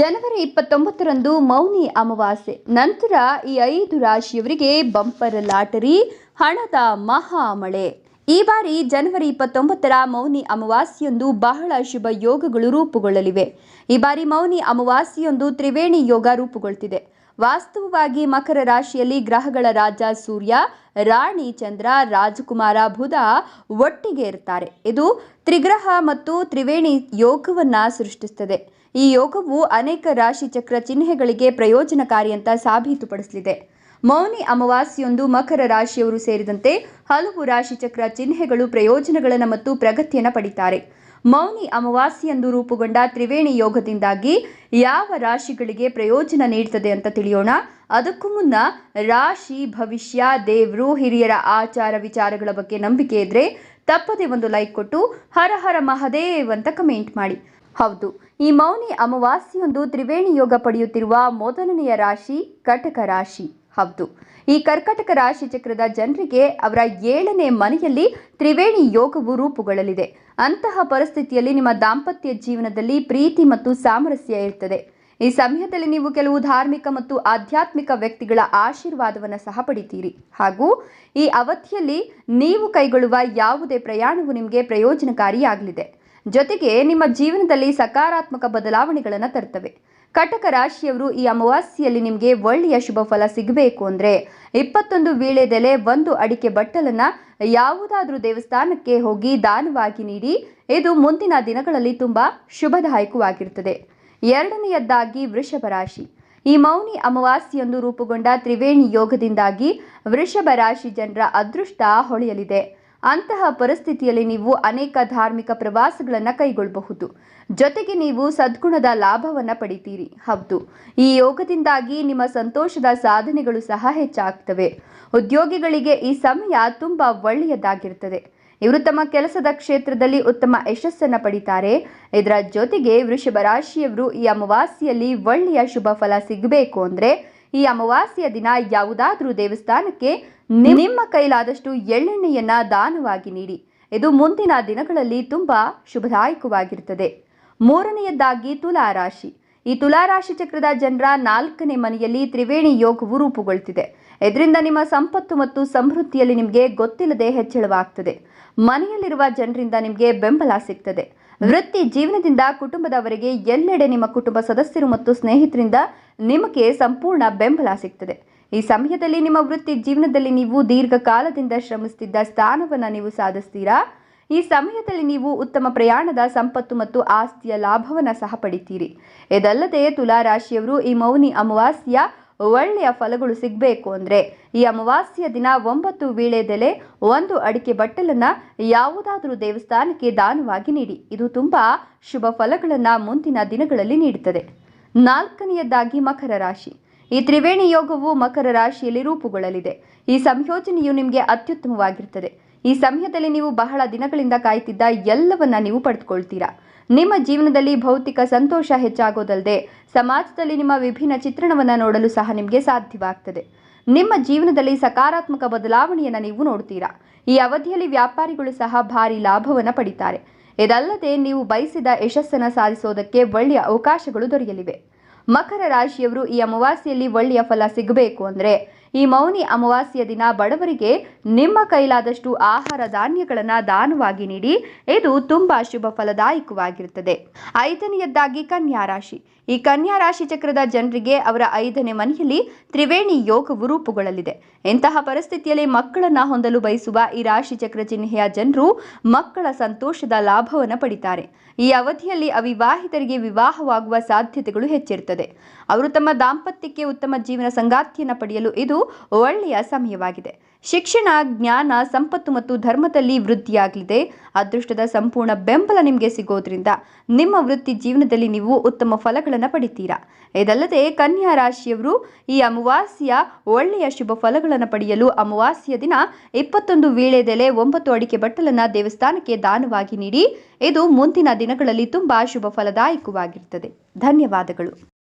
ಜನವರಿ ಇಪ್ಪತ್ತೊಂಬತ್ತರಂದು ಮೌನಿ ಅಮಾವಾಸ್ಯೆ. ನಂತರ ಈ ಐದು ರಾಶಿಯವರಿಗೆ ಬಂಪರ್ ಲಾಟರಿ, ಹಣದ ಮಹಾಮಳೆ. ಈ ಬಾರಿ ಜನವರಿ ಇಪ್ಪತ್ತೊಂಬತ್ತರ ಮೌನಿ ಅಮಾವಾಸ್ಯೆಯೊಂದು ಬಹಳ ಶುಭ ಯೋಗಗಳು ರೂಪುಗೊಳ್ಳಲಿವೆ. ಈ ಬಾರಿ ಮೌನಿ ಅಮಾವಾಸ್ಯೆಯೊಂದು ತ್ರಿವೇಣಿ ಯೋಗ ರೂಪುಗೊಳ್ತಿದೆ. ವಾಸ್ತವವಾಗಿ ಮಕರ ರಾಶಿಯಲ್ಲಿ ಗ್ರಹಗಳ ರಾಜ ಸೂರ್ಯ, ರಾಣಿ ಚಂದ್ರ, ರಾಜಕುಮಾರ ಬುಧ ಒಟ್ಟಿಗೆ ಇರ್ತಾರೆ. ಇದು ತ್ರಿಗ್ರಹ ಮತ್ತು ತ್ರಿವೇಣಿ ಯೋಗವನ್ನು ಸೃಷ್ಟಿಸುತ್ತದೆ ಈ ಯೋಗವು ಅನೇಕ ರಾಶಿ ಚಕ್ರ ಚಿಹ್ನೆಗಳಿಗೆ ಪ್ರಯೋಜನಕಾರಿ ಅಂತ ಸಾಬೀತುಪಡಿಸಲಿದೆ. ಮೌನಿ ಅಮಾವಾಸ್ಯೆಯೊಂದು ಮಕರ ರಾಶಿಯವರು ಸೇರಿದಂತೆ ಹಲವು ರಾಶಿ ಚಕ್ರ ಚಿಹ್ನೆಗಳು ಪ್ರಯೋಜನಗಳನ್ನು ಮತ್ತು ಪ್ರಗತಿಯನ್ನು ಪಡಿತಾರೆ. ಮೌನಿ ಅಮಾವಾಸ್ಯೆಂದು ರೂಪುಗೊಂಡ ತ್ರಿವೇಣಿ ಯೋಗದಿಂದಾಗಿ ಯಾವ ರಾಶಿಗಳಿಗೆ ಪ್ರಯೋಜನ ನೀಡುತ್ತದೆ ಅಂತ ತಿಳಿಯೋಣ. ಅದಕ್ಕೂ ಮುನ್ನ ರಾಶಿ, ಭವಿಷ್ಯ, ದೇವರು, ಹಿರಿಯರ ಆಚಾರ ವಿಚಾರಗಳ ಬಗ್ಗೆ ನಂಬಿಕೆ ಇದ್ರೆ ತಪ್ಪದೆ ಒಂದು ಲೈಕ್ ಕೊಟ್ಟು ಹರ ಹರ ಮಹದೇವ್ ಅಂತ ಕಮೆಂಟ್ ಮಾಡಿ. ಹೌದು. ಈ ಮೌನಿ ಅಮಾವಾಸ್ಯೆಯೊಂದು ತ್ರಿವೇಣಿ ಯೋಗ ಪಡೆಯುತ್ತಿರುವ ಮೊದಲನೆಯ ರಾಶಿ ಕಟಕ ರಾಶಿ. ಹೌದು. ಈ ಕರ್ಕಟಕ ರಾಶಿ ಚಕ್ರದ ಜನರಿಗೆ ಅವರ ಏಳನೇ ಮನೆಯಲ್ಲಿ ತ್ರಿವೇಣಿ ಯೋಗವು ರೂಪುಗೊಳ್ಳಲಿದೆ. ಅಂತಹ ಪರಿಸ್ಥಿತಿಯಲ್ಲಿ ನಿಮ್ಮ ದಾಂಪತ್ಯ ಜೀವನದಲ್ಲಿ ಪ್ರೀತಿ ಮತ್ತು ಸಾಮರಸ್ಯ ಇರ್ತದೆ ಈ ಸಮಯದಲ್ಲಿ ನೀವು ಕೆಲವು ಧಾರ್ಮಿಕ ಮತ್ತು ಆಧ್ಯಾತ್ಮಿಕ ವ್ಯಕ್ತಿಗಳ ಆಶೀರ್ವಾದವನ್ನು ಸಹ ಪಡಿತೀರಿ. ಹಾಗೂ ಈ ಅವಧಿಯಲ್ಲಿ ನೀವು ಕೈಗೊಳ್ಳುವ ಯಾವುದೇ ಪ್ರಯಾಣವು ನಿಮಗೆ ಪ್ರಯೋಜನಕಾರಿಯಾಗಲಿದೆ. ಜೊತೆಗೆ ನಿಮ್ಮ ಜೀವನದಲ್ಲಿ ಸಕಾರಾತ್ಮಕ ಬದಲಾವಣೆಗಳನ್ನು ತರ್ತವೆ. ಕಟಕ ರಾಶಿಯವರು ಈ ಅಮಾವಾಸ್ಯೆಯಲ್ಲಿ ನಿಮಗೆ ಒಳ್ಳೆಯ ಶುಭ ಫಲ ಸಿಗಬೇಕು ಅಂದರೆ ಇಪ್ಪತ್ತೊಂದು ವೀಳೆದೆಲೆ ಒಂದು ಅಡಿಕೆ ಬಟ್ಟಲನ್ನು ಯಾವುದಾದ್ರೂ ದೇವಸ್ಥಾನಕ್ಕೆ ಹೋಗಿ ದಾನವಾಗಿ ನೀಡಿ, ಇದು ಮುಂದಿನ ದಿನಗಳಲ್ಲಿ ತುಂಬ ಶುಭದಾಯಕವಾಗಿರುತ್ತದೆ ಎರಡನೆಯದ್ದಾಗಿ ವೃಷಭ ರಾಶಿ. ಈ ಮೌನಿ ಅಮಾವಾಸ್ಯೆಯೊಂದು ರೂಪುಗೊಂಡ ತ್ರಿವೇಣಿ ಯೋಗದಿಂದಾಗಿ ವೃಷಭ ರಾಶಿ ಜನರ ಅದೃಷ್ಟ ಹೊಳೆಯಲಿದೆ. ಅಂತಹ ಪರಿಸ್ಥಿತಿಯಲ್ಲಿ ನೀವು ಅನೇಕ ಧಾರ್ಮಿಕ ಪ್ರವಾಸಗಳನ್ನು ಕೈಗೊಳ್ಳಬಹುದು. ಜೊತೆಗೆ ನೀವು ಸದ್ಗುಣದ ಲಾಭವನ್ನು ಪಡಿತೀರಿ. ಹೌದು. ಈ ಯೋಗದಿಂದಾಗಿ ನಿಮ್ಮ ಸಂತೋಷದ ಸಾಧನೆಗಳು ಸಹ ಹೆಚ್ಚಾಗ್ತವೆ. ಉದ್ಯೋಗಿಗಳಿಗೆ ಈ ಸಮಯ ತುಂಬ ಒಳ್ಳೆಯದಾಗಿರುತ್ತದೆ. ಇವರು ತಮ್ಮ ಕೆಲಸದ ಕ್ಷೇತ್ರದಲ್ಲಿ ಉತ್ತಮ ಯಶಸ್ಸನ್ನು ಪಡಿತಾರೆ. ಇದರ ಜೊತೆಗೆ ವೃಷಭ ರಾಶಿಯವರು ಈ ಅಮಾವಾಸ್ಯೆಯಲ್ಲಿ ಒಳ್ಳೆಯ ಶುಭ ಫಲ ಸಿಗಬೇಕು ಅಂದರೆ ಈ ಅಮಾವಾಸ್ಯೆಯ ದಿನ ಯಾವುದಾದರೂ ದೇವಸ್ಥಾನಕ್ಕೆ ನಿಮ್ಮ ಕೈಲಾದಷ್ಟು ಎಳ್ಳೆಣ್ಣೆಯನ್ನ ದಾನವಾಗಿ ನೀಡಿ. ಇದು ಮುಂದಿನ ದಿನಗಳಲ್ಲಿ ತುಂಬಾ ಶುಭದಾಯಕವಾಗಿರುತ್ತದೆ. ಮೂರನೆಯದ್ದಾಗಿ ತುಲಾರಾಶಿ. ಈ ತುಲಾರಾಶಿ ಚಕ್ರದ ಜನರ ನಾಲ್ಕನೇ ಮನೆಯಲ್ಲಿ ತ್ರಿವೇಣಿ ಯೋಗವು ರೂಪುಗೊಳ್ತಿದೆ. ಇದರಿಂದ ನಿಮ್ಮ ಸಂಪತ್ತು ಮತ್ತು ಸಮೃದ್ಧಿಯಲ್ಲಿ ನಿಮಗೆ ಗೊತ್ತಿಲ್ಲದೆ ಹೆಚ್ಚಳವಾಗ್ತದೆ. ಮನೆಯಲ್ಲಿರುವ ಜನರಿಂದ ನಿಮಗೆ ಬೆಂಬಲ ಸಿಗ್ತದೆ. ವೃತ್ತಿ ಜೀವನದಿಂದ ಕುಟುಂಬದವರೆಗೆ ಎಲ್ಲೆಡೆ ನಿಮ್ಮ ಕುಟುಂಬ ಸದಸ್ಯರು ಮತ್ತು ಸ್ನೇಹಿತರಿಂದ ನಿಮಗೆ ಸಂಪೂರ್ಣ ಬೆಂಬಲ ಸಿಗ್ತದೆ. ಈ ಸಮಯದಲ್ಲಿ ನಿಮ್ಮ ವೃತ್ತಿ ಜೀವನದಲ್ಲಿ ನೀವು ದೀರ್ಘಕಾಲದಿಂದ ಶ್ರಮಿಸುತ್ತಿದ್ದ ಸ್ಥಾನವನ್ನು ನೀವು ಸಾಧಿಸ್ತೀರಾ? ಈ ಸಮಯದಲ್ಲಿ ನೀವು ಉತ್ತಮ ಪ್ರಯಾಣದ ಸಂಪತ್ತು ಮತ್ತು ಆಸ್ತಿಯ ಲಾಭವನ್ನು ಸಹ ಪಡಿತೀರಿ. ಇದಲ್ಲದೆ ತುಲಾ ರಾಶಿಯವರು ಈ ಮೌನಿ ಅಮಾವಾಸ್ಯ ಒಳ್ಳೆಯ ಫಲಗಳು ಸಿಗಬೇಕು ಅಂದರೆ ಈ ಅಮಾವಾಸ್ಯ ದಿನ ಒಂಬತ್ತು ವೀಳೆದೆಲೆ ಒಂದು ಅಡಿಕೆ ಬಟ್ಟಲನ್ನು ಯಾವುದಾದರೂ ದೇವಸ್ಥಾನಕ್ಕೆ ದಾನವಾಗಿ ನೀಡಿ. ಇದು ತುಂಬ ಶುಭ ಫಲಗಳನ್ನು ಮುಂದಿನ ದಿನಗಳಲ್ಲಿ ನೀಡುತ್ತದೆ. ನಾಲ್ಕನೆಯದಾಗಿ ಮಕರ ರಾಶಿ. ಈ ತ್ರಿವೇಣಿ ಯೋಗವು ಮಕರ ರಾಶಿಯಲ್ಲಿ ರೂಪುಗೊಳ್ಳಲಿದೆ. ಈ ಸಂಯೋಜನೆಯು ನಿಮಗೆ ಅತ್ಯುತ್ತಮವಾಗಿರುತ್ತದೆ ಈ ಸಮಯದಲ್ಲಿ ನೀವು ಬಹಳ ದಿನಗಳಿಂದ ಕಾಯ್ತಿದ್ದ ಎಲ್ಲವನ್ನ ನೀವು ಪಡೆದುಕೊಳ್ತೀರಾ. ನಿಮ್ಮ ಜೀವನದಲ್ಲಿ ಭೌತಿಕ ಸಂತೋಷ ಹೆಚ್ಚಾಗೋದಲ್ಲದೆ ಸಮಾಜದಲ್ಲಿ ನಿಮ್ಮ ವಿಭಿನ್ನ ಚಿತ್ರಣವನ್ನು ನೋಡಲು ಸಹ ನಿಮಗೆ ಸಾಧ್ಯವಾಗ್ತದೆ. ನಿಮ್ಮ ಜೀವನದಲ್ಲಿ ಸಕಾರಾತ್ಮಕ ಬದಲಾವಣೆಯನ್ನು ನೀವು ನೋಡ್ತೀರಾ? ಈ ಅವಧಿಯಲ್ಲಿ ವ್ಯಾಪಾರಿಗಳು ಸಹ ಭಾರಿ ಲಾಭವನ್ನು ಪಡಿತಾರೆ. ಇದಲ್ಲದೆ ನೀವು ಬಯಸಿದ ಯಶಸ್ಸನ್ನು ಸಾಧಿಸೋದಕ್ಕೆ ಒಳ್ಳೆಯ ಅವಕಾಶಗಳು ದೊರೆಯಲಿವೆ. ಮಕರ ರಾಶಿಯವರು ಈ ಅಮಾವಾಸ್ಯೆಯಲ್ಲಿ ಒಳ್ಳೆಯ ಫಲ ಸಿಗಬೇಕು ಅಂದರೆ ಈ ಮೌನಿ ಅಮಾವಾಸ್ಯ ದಿನ ಬಡವರಿಗೆ ನಿಮ್ಮ ಕೈಲಾದಷ್ಟು ಆಹಾರ ಧಾನ್ಯಗಳನ್ನು ದಾನವಾಗಿ ನೀಡಿ, ಇದು ತುಂಬಾ ಶುಭ ಫಲದಾಯಕವಾಗಿರುತ್ತದೆ. ಐದನೆಯದ್ದಾಗಿ ಕನ್ಯಾ ರಾಶಿ. ಈ ಕನ್ಯಾ ರಾಶಿ ಚಕ್ರದ ಜನರಿಗೆ ಅವರ ಐದನೇ ಮನೆಯಲ್ಲಿ ತ್ರಿವೇಣಿ ಯೋಗವು ರೂಪುಗೊಳ್ಳಲಿದೆ. ಇಂತಹ ಪರಿಸ್ಥಿತಿಯಲ್ಲಿ ಮಕ್ಕಳನ್ನ ಹೊಂದಲು ಬಯಸುವ ಈ ರಾಶಿ ಚಕ್ರ ಚಿಹ್ನೆಯ ಜನರು ಮಕ್ಕಳ ಸಂತೋಷದ ಲಾಭವನ್ನು ಪಡಿತಾರೆ. ಈ ಅವಧಿಯಲ್ಲಿ ಅವಿವಾಹಿತರಿಗೆ ವಿವಾಹವಾಗುವ ಸಾಧ್ಯತೆಗಳು ಹೆಚ್ಚಿರುತ್ತದೆ. ಅವರು ತಮ್ಮ ದಾಂಪತ್ಯಕ್ಕೆ ಉತ್ತಮ ಜೀವನ ಸಂಗಾತಿಯನ್ನು ಪಡೆಯಲು ಇದು ಒಳ್ಳೆಯ ಸಮಯವಾಗಿದೆ. ಶಿಕ್ಷಣ, ಜ್ಞಾನ, ಸಂಪತ್ತು ಮತ್ತು ಧರ್ಮದಲ್ಲಿ ವೃದ್ಧಿಯಾಗಲಿದೆ. ಅದೃಷ್ಟದ ಸಂಪೂರ್ಣ ಬೆಂಬಲ ನಿಮಗೆ ಸಿಗೋದ್ರಿಂದ ನಿಮ್ಮ ವೃತ್ತಿ ಜೀವನದಲ್ಲಿ ನೀವು ಉತ್ತಮ ಫಲಗಳನ್ನು ಪಡಿತೀರಾ? ಇದಲ್ಲದೆ ಕನ್ಯಾ ರಾಶಿಯವರು ಈ ಅಮಾವಾಸ್ಯ ಒಳ್ಳೆಯ ಶುಭ ಫಲಗಳನ್ನು ಪಡೆಯಲು ಅಮಾವಾಸ್ಯ ದಿನ ಇಪ್ಪತ್ತೊಂದು ವೀಳೆದೆಲೆ ಒಂಬತ್ತು ಅಡಿಕೆ ಬಟ್ಟಲನ್ನು ದೇವಸ್ಥಾನಕ್ಕೆ ದಾನವಾಗಿ ನೀಡಿ, ಇದು ಮುಂದಿನ ದಿನಗಳಲ್ಲಿ ತುಂಬಾ ಶುಭ ಫಲದಾಯಕವಾಗಿರುತ್ತದೆ ಧನ್ಯವಾದಗಳು.